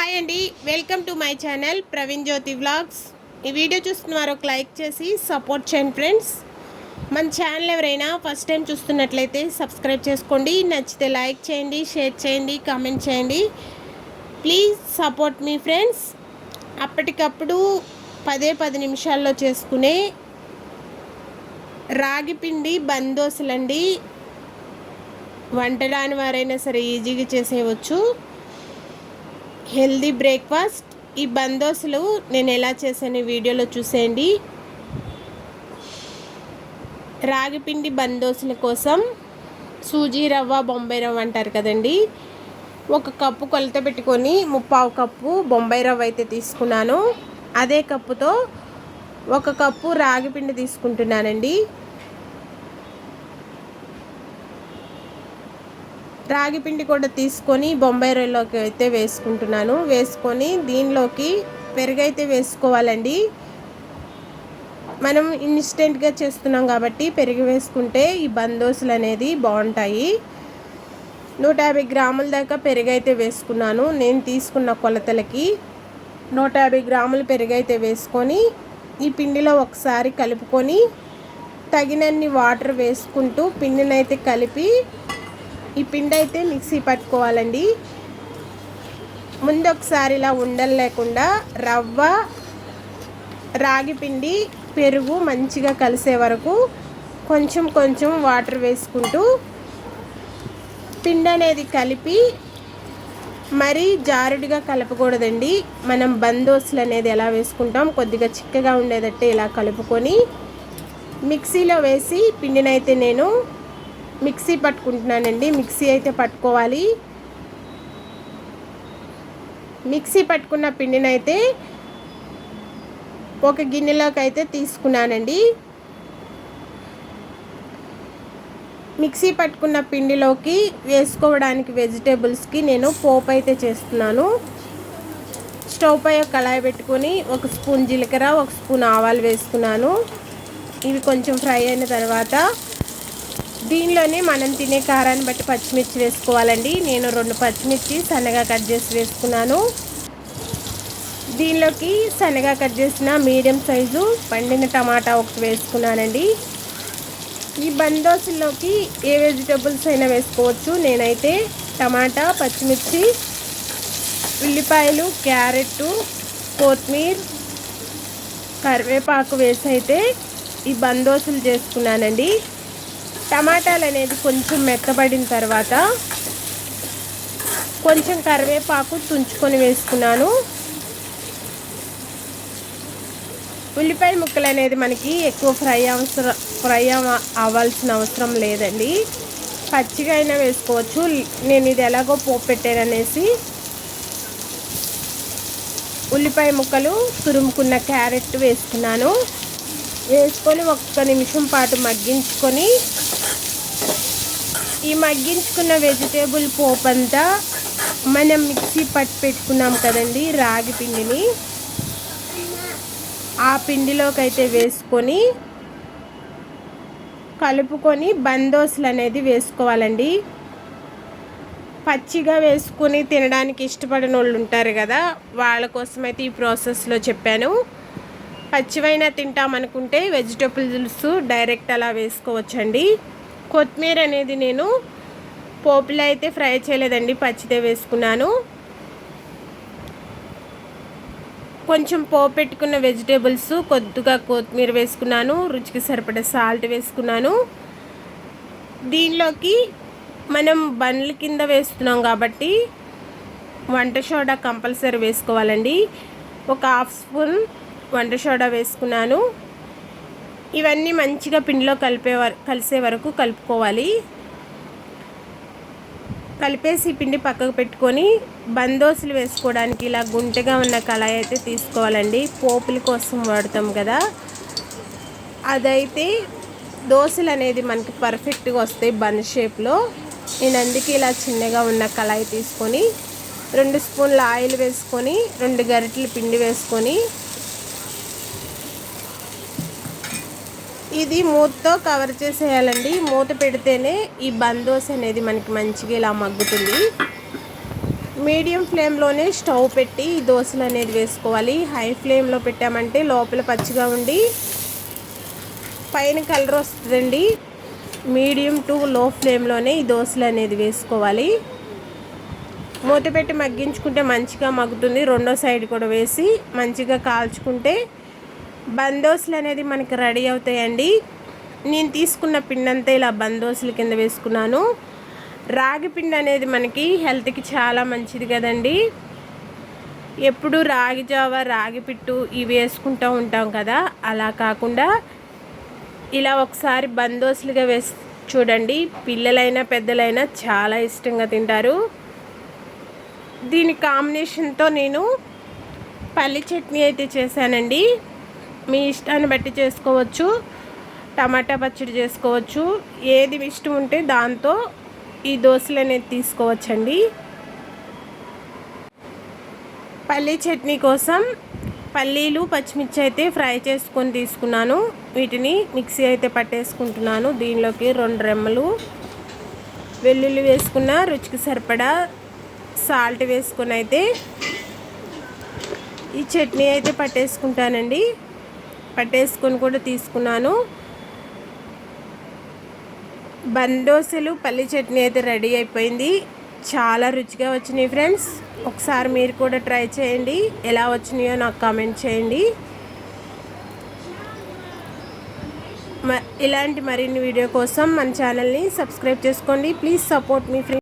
Hi అండి welcome to my channel Praveen Jyothi vlogs. ఈ video చూస్తున్న వారు ఒక లైక్ చేసి సపోర్ట్ చేయండి ఫ్రెండ్స్. మన ఛానల్ ఎవరైనా ఫస్ట్ టైం చూస్తున్నట్లయితే సబ్స్క్రైబ్ చేసుకోండి నచ్చితే లైక్ చేయండి షేర్ చేయండి కామెంట్ చేయండి. ప్లీజ్ సపోర్ట్ మీ ఫ్రెండ్స్. అప్పటికప్పుడు పదే పది నిమిషాల్లో చేసుకునే రాగి పిండి బందోసులండి వంట రాని వారైనా సరే ఈజీగా చేసేయవచ్చు. Healthy breakfast. ఈ బందోసులు నేను ఎలా చేశాను ఈ వీడియోలో చూసేయండి. రాగిపిండి బందోసుల కోసం సూజీ రవ్వ బొంబాయి రవ్వ అంటారు కదండి. ఒక కప్పు కొలత పెట్టుకొని ముప్పావు కప్పు బొంబాయి రవ్వ అయితే తీసుకున్నాను. అదే కప్పుతో ఒక కప్పు రాగి పిండి తీసుకుంటున్నానండి. రాగి పిండి కూడా తీసుకొని బొంబాయి రొయ్యలోకి అయితే వేసుకుంటున్నాను. వేసుకొని దీనిలోకి పెరుగైతే వేసుకోవాలండి. మనం ఇన్స్టెంట్గా చేస్తున్నాం కాబట్టి పెరుగు వేసుకుంటే ఈ బందోసులు అనేది బాగుంటాయి. నూట యాభై గ్రాముల దాకా పెరుగు అయితే వేసుకున్నాను. నేను తీసుకున్న కొలతలకి నూట యాభై గ్రాములు పెరుగైతే వేసుకొని ఈ పిండిలో ఒకసారి కలుపుకొని తగినన్ని వాటర్ వేసుకుంటూ పిండినైతే కలిపి ఈ పిండి అయితే మిక్సీ పట్టుకోవాలండి. ముందు ఒకసారి ఇలా ఉండలు లేకుండా రవ్వ రాగి పిండి పెరుగు మంచిగా కలిసే వరకు కొంచెం కొంచెం వాటర్ వేసుకుంటూ పిండి అనేది కలిపి మరీ జారుడుగా కలపకూడదండి. మనం బందోసులు అనేది ఎలా వేసుకుంటాం కొద్దిగా చిక్కగా ఉండేదట్టే ఇలా కలుపుకొని మిక్సీలో వేసి పిండినైతే నేను మిక్సీ పట్టుకుంటున్నానండి. మిక్సీ అయితే పట్టుకోవాలి. మిక్సీ పట్టుకున్న పిండినైతే ఒక గిన్నెలోకి అయితే తీసుకున్నానండి. మిక్సీ పట్టుకున్న పిండిలోకి వేసుకోవడానికి వెజిటేబుల్స్కి నేను పోపు అయితే చేస్తున్నాను. స్టవ్ పై ఒక కళాయి పెట్టుకొని ఒక స్పూన్ జీలకర్ర ఒక స్పూన్ ఆవాలు వేసుకున్నాను. ఇవి కొంచెం ఫ్రై అయిన తర్వాత దీనిలోనే మనం తినే కారాన్ని బట్టి పచ్చిమిర్చి వేసుకోవాలండి. నేను రెండు పచ్చిమిర్చి సన్నగా కట్ చేసి వేసుకున్నాను. దీనిలోకి సన్నగా కట్ చేసిన మీడియం సైజు పండిన టమాటా ఒకటి వేసుకున్నానండి. ఈ బందోసుల్లోకి ఏ వెజిటబుల్స్ అయినా వేసుకోవచ్చు. నేనైతే టమాటా పచ్చిమిర్చి ఉల్లిపాయలు క్యారెట్ కొత్తిమీర కరివేపాకు వేసి అయితే ఈ బందోసులు చేసుకున్నానండి. టమాటాలు అనేది కొంచెం మెత్తబడిన తర్వాత కొంచెం కరివేపాకు తుంచుకొని వేసుకున్నాను. ఉల్లిపాయ ముక్కలు అనేది మనకి ఎక్కువ ఫ్రై అవసరం ఫ్రై అవ్వాల్సిన అవసరం లేదండి. పచ్చిగా అయినా వేసుకోవచ్చు. నేను ఇది ఎలాగో పోపు పెట్టాననేసి ఉల్లిపాయ ముక్కలు తురుముకున్న క్యారెట్ వేసుకున్నాను. వేసుకొని ఒక్క నిమిషం పాటు మగ్గించుకొని ఈ మగ్గించుకున్న వెజిటేబుల్ పోపు అంతా మనం మిక్సీ పట్టి పెట్టుకున్నాం కదండి రాగి పిండిని. ఆ పిండిలోకి అయితే వేసుకొని కలుపుకొని బందోసులు అనేది వేసుకోవాలండి. పచ్చిగా వేసుకొని తినడానికి ఇష్టపడిన వాళ్ళు ఉంటారు కదా వాళ్ళ కోసం అయితే ఈ ప్రాసెస్లో చెప్పాను. పచ్చివైనా తింటామనుకుంటే వెజిటేబుల్స్ డైరెక్ట్ అలా వేసుకోవచ్చండి. కొత్తిమీర అనేది నేను పోపులో అయితే ఫ్రై చేయలేదండి పచ్చిదే వేసుకున్నాను. కొంచెం పోపు పెట్టుకున్న వెజిటేబుల్స్ కొద్దిగా కొత్తిమీర వేసుకున్నాను రుచికి సరిపడే సాల్ట్ వేసుకున్నాను. దీనిలోకి మనం బండ్ల కింద వేస్తున్నాం కాబట్టి వంట సోడా కంపల్సరీ వేసుకోవాలండి. ఒక హాఫ్ స్పూన్ వంట సోడా వేసుకున్నాను. ఇవన్నీ మంచిగా పిండిలో కలిపే కలిసే వరకు కలుపుకోవాలి. కలిపేసి పిండి పక్కకు పెట్టుకొని బందోసులు వేసుకోవడానికి ఇలా గుంటగా ఉన్న కళాయి అయితే తీసుకోవాలండి. పోపుల కోసం వాడతాం కదా. అదైతే దోశలు అనేది మనకి పర్ఫెక్ట్గా వస్తాయి బన్ షేప్లో. నేను అందుకే ఇలా చిన్నగా ఉన్న కళాయి తీసుకొని రెండు స్పూన్ల ఆయిల్ వేసుకొని రెండు గరిటెలు పిండి వేసుకొని ఇది మూతతో కవర్ చేసేయాలండి. మూత పెడితేనే ఈ బందోస్ అనేది మనకి మంచిగా ఇలా మగ్గుతుంది. మీడియం ఫ్లేమ్లోనే స్టవ్ పెట్టి ఈ దోశలు అనేది వేసుకోవాలి. హై ఫ్లేమ్లో పెట్టామంటే లోపల పచ్చిగా ఉండి పైన కలర్ వస్తుందండి. మీడియం టు లో ఫ్లేమ్లోనే ఈ దోశలు అనేది వేసుకోవాలి. మూత పెట్టి మగ్గించుకుంటే మంచిగా మగ్గుతుంది. రెండో సైడ్ కూడా వేసి మంచిగా కాల్చుకుంటే బందోసులు అనేది మనకి రెడీ అవుతాయండి. నేను తీసుకున్న పిండి అంతా ఇలా బందోసుల కింద వేసుకున్నాను. రాగి పిండి అనేది మనకి హెల్త్కి చాలా మంచిది కదండి. ఎప్పుడు రాగి జావ రాగి పిట్టు ఇవి వేసుకుంటూ ఉంటాం కదా. అలా కాకుండా ఇలా ఒకసారి బందోసులుగా వేసి చూడండి. పిల్లలైనా పెద్దలైనా చాలా ఇష్టంగా తింటారు. దీని కాంబినేషన్తో నేను పల్లి చట్నీ అయితే చేశానండి. మీ ఇష్టాన్ని బట్టి చేసుకోవచ్చు. టమాటా పచ్చడి చేసుకోవచ్చు. ఏది ఇష్టం ఉంటే దాంతో ఈ దోశలు అనేది తీసుకోవచ్చండి. పల్లీ చట్నీ కోసం పల్లీలు పచ్చిమిర్చి అయితే ఫ్రై చేసుకొని తీసుకున్నాను. వీటిని మిక్సీ అయితే పట్టేసుకుంటున్నాను. దీనిలోకి రెండు రెమ్మలు వెల్లుల్లి వేసుకున్న రుచికి సరిపడా సాల్ట్ వేసుకొని అయితే ఈ చట్నీ అయితే పట్టేసుకుంటానండి. పట్టేసుకొని కూడా తీసుకున్నాను. బందోసలు పల్లి చట్నీ అయితే రెడీ అయిపోయింది. చాలా రుచిగా వచ్చినాయి ఫ్రెండ్స్. ఒకసారి మీరు కూడా ట్రై చేయండి. ఎలా వచ్చినాయో నాకు కామెంట్ చేయండి. ఇలాంటి మరిన్ని వీడియో కోసం మన ఛానల్ని సబ్స్క్రైబ్ చేసుకోండి. ప్లీజ్ సపోర్ట్ మీ ఫ్రెండ్స్.